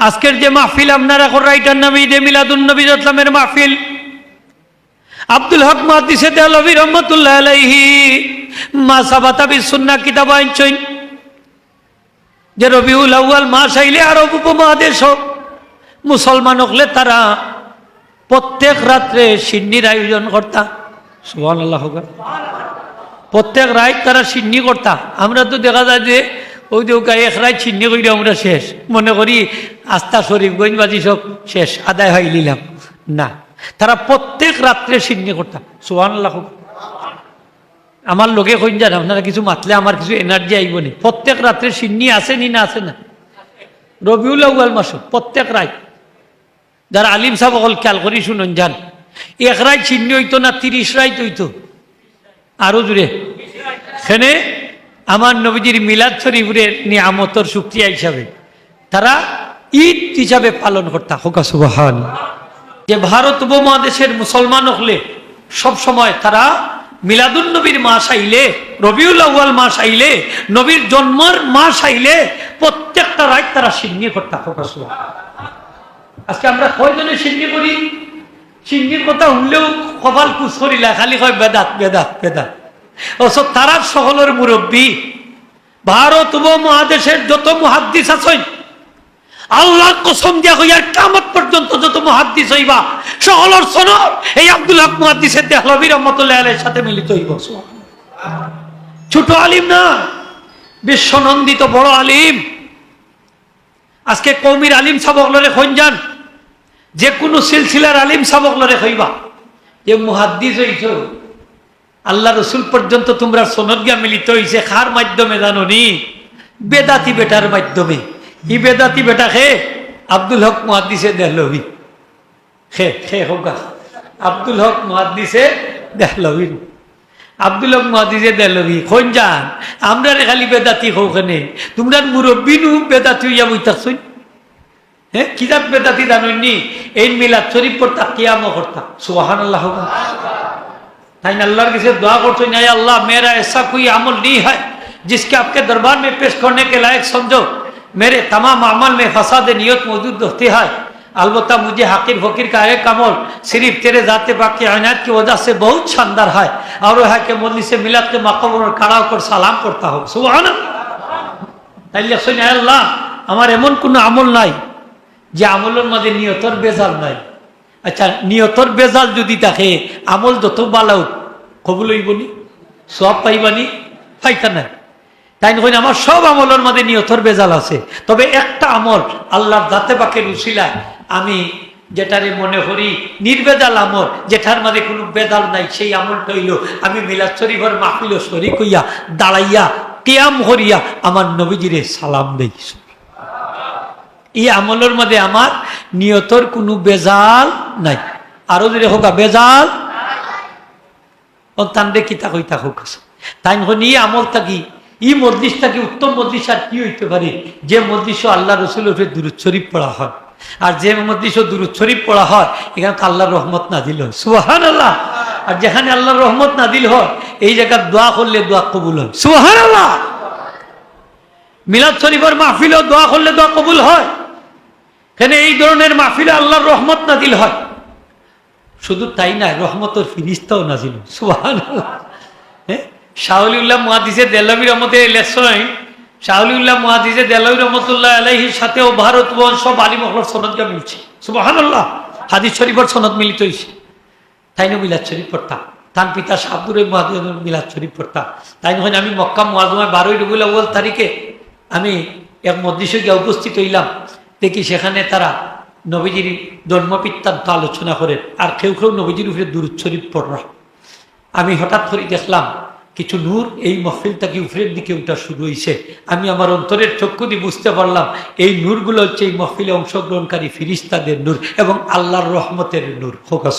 আজকের যে মাহফিল, আপনারা রাইটার নামে ঈদে মিলাদুন নবী ইসলামের মাহফিল। আব্দুল হক মাহাদিসে দেলবী রহমতুল্লাহ আলাইহি, মা সাবাতা বিসুন্না কিতাব আইনছইন যে রবিউল আউয়াল মাস আইলে আরব উপমহাদেশ মুসলমান হকলে তারা প্রত্যেক রাত্রে সিন্নির আয়োজন করতা। সুহান আল্লাহ প্রত্যেক রাত তারা সিন্নি করতা। আমরা তো দেখা যায় যে ওই ওকে এক রাত সিন্নি করি আমরা শেষ। মনে করি আস্থা শরীফ গঞ্জবাজি সব শেষ, আদায় হয় নিলাম না, তারা প্রত্যেক রাত্রে সিন্নি করতাম সুহান আল্লাহ আমার লোকে কইন যান আপনারা কিছু মাতলে আমার কিছু এনার্জি আইব নি। প্রত্যেক রাত্রে সিন্নি আছে নি না আছে না? রবিউল আউয়াল মাস প্রত্যেক রাত। যারা আলিম সাহেব অকল খেয়াল করি শুনুন যান এক রাত সিন্নি হইতো না, তিরিশ রাত হইতো। আরও জুড়ে সেনে আমার নবীজির মিলাদ শরীফের নিয়ামতর শুক্রিয়া হিসাবে। তারা ঈদ হিসাবে পালন করতা। হোকা সুবাহান। যে ভারত উপমহাদেশের মুসলমান হলে সব সময় তারা মিলাদুন নবীর মাস আইলে রবিউল আউ্য়াল মাস আইলে নবীর জন্মের মাস আইলে প্রত্যেকটা রাত তারা সিন্নি করতা। হোকা সুবাহান। আজকে আমরা কয়জনে সিন্নি করি? সিন্নির কথা শুনলেও কপাল কুচ করিলা খালি কয় বেদাত বেদাত বেদাত। অথচ তারা সকলের মুরব্বী। ভারত উপমহাদেশের যত মহাদ্দিস আছেন আল্লাহ কসম দিয়া হইয়ার কামত পর্যন্ত যত মহাদ্দিস হইবা, সকলের সনর এই আব্দুল হক মহাদ্দিসের দেহলবী রহমতুল্লাহ আলের সাথে মিলিত হইব। ছোট আলিম না, বিশ্বনন্দিত বড় আলিম। আজকে কৌমির আলিম সাবকলরে যান যে কোনো সিলসিলার আলিম সাবকলরে হইবা। যে মুহাদ্দিস হইছ, আল্লাহ রসুল পর্যন্ত তোমরা সনদগা মিলিত হইছে খার মাধ্যমে জানো নি? বেদাতি বেটার মাধ্যমে। ই বেদাতি বেটা খে আব্দুল হক মুহাদ্দিসে দেহলবি খে খে হোকা আব্দুল হক মুহাদ্দিসে দেহলবি আব্দুল হক মুহাদ্দিসে দেহলবি কোন যান আমরা রে খালি বেদাতি হোখানে তোমরা মুরব্বী নু বেদাতি হইয়া বইতাছই হ্যাঁ কিতাব বেদাতি জানুননি এই মিলাদ শরীফ পড়তা কিয়ামো করতা সুবাহান আল্লাহ তাই अल्लाह के से दुआ करते नहीं अल्लाह मेरा ऐसा कोई अमल नहीं है जिसके आपके दरबार में पेश करने के लायक समझो मेरे तमाम अमल में फसाद नियत मौजूद होती है अलबत्ता मुझे हाकिर फकीर का एक अमल सिर्फ तेरे जाते पाक की आयनात की वजह से बहुत शानदार है और वह है कि मोदी से मिलाद के मकम और खड़ा होकर सलाम करता हो सुबह তাইলে শুনে আল্লাহ আমার এমন কোনো আমল নাই যে আমলের মাঝে নিয়তর বেজাল নাই আচ্ছা নিয়তর বেজাল যদি থাকে আমল যত বালাও কবুল হইবনি সব পাইবানি পাইতা নাই তাই নয় আমার সব আমলের মধ্যে নিয়তর বেজাল আছে। তবে একটা আমল আল্লাহর দাঁতে পাকের উশিলায় আমি যেটারে মনে করি নির্বেদাল আমল, যেটার মাঝে কোনো বেদাল নাই, সেই আমলটা হইল আমি মিলাদ শরীফের মাহফিল শরিক হইয়া দাঁড়াইয়া কিয়াম হরিয়া আমার নবীজিরে সালাম দেই। এই আমলের মধ্যে আমার নিয়তর কোনো বেজাল নাই। আরও যদি হোক বেজাল তান্ডে কিতা কইতা হোক তাই হনি ই আমল থাকি ই মজলিস থাকি উত্তম মজলিস আর কি হইতে পারে? যে মজলিস আল্লাহ রসুল শরীফ পড়া হয়। আর যে মজলিস দূরত শরীফ পড়া হয়, এখানে তো আল্লাহর রহমত না দিল সুহান আল্লাহ আর যেখানে আল্লাহর রহমত না দিল হয়, এই জায়গায় দোয়া করলে দোয়া কবুল হয়। সুহান আল্লাহ মিলাদ শরীফের মাহফিলও দোয়া করলে দোয়া কবুল হয়। কেন এই ধরনের মাহফিলে আল্লাহর রহমত নাজিল হয়। শুধু তাই না, রহমতর ফিরিস্তাও নাজিল সুহান হ্যাঁ? শাহলিউল্লাহ মহাদিসে দেলবী রহমতে লেসন শাহলিউল্লাহ মহাদিসে দেলবী রহমতুল্লাহ আলহির সাথেও ভারত সব আলী মহলার সনদকে মিলছে। সুবাহান আল্লাহ হাদিস শরীফর সনদ মিলিত হয়েছে। তাই না মিলাদ শরীফ পড়তাম। তার পিতা মহাদিস মিলাদ শরীফ পড়তাম। তাই নয় আমি মক্কা মহাজমায় বারোই রবিউল আউ্বাল তারিখে আমি এক মসজিষে গিয়ে উপস্থিত হইলাম। দেখি সেখানে তারা নবীজির জন্মবৃত্তান্ত আলোচনা করেন। আর কেউ কেউ নবীজির উপরে দূরত শরীফ পড়রা। আমি হঠাৎ করে দেখলাম কিছু নূর এই মহফিলটাকে উপরের দিকে উঠা শুরু হয়েছে আমি আমার অন্তরের চক্ষু দিয়ে বুঝতে পারলাম, এই নূরগুলো হচ্ছে এই মহফিলে অংশগ্রহণকারী ফিরিস্তাদের নূর এবং আল্লাহর রহমতের নূর। ফোকাস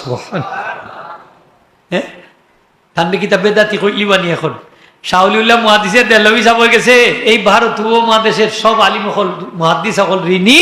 হ্যাঁ ঠান্ডা কিতা বেদাতি কইলি বানি এখন। শাহুলিউল্লাহ মহাদিসের দেলবি সাহেব গেছে। এই ভারত উপমহাদেশের সব আলিমহল মহাদিস সকল ঋণী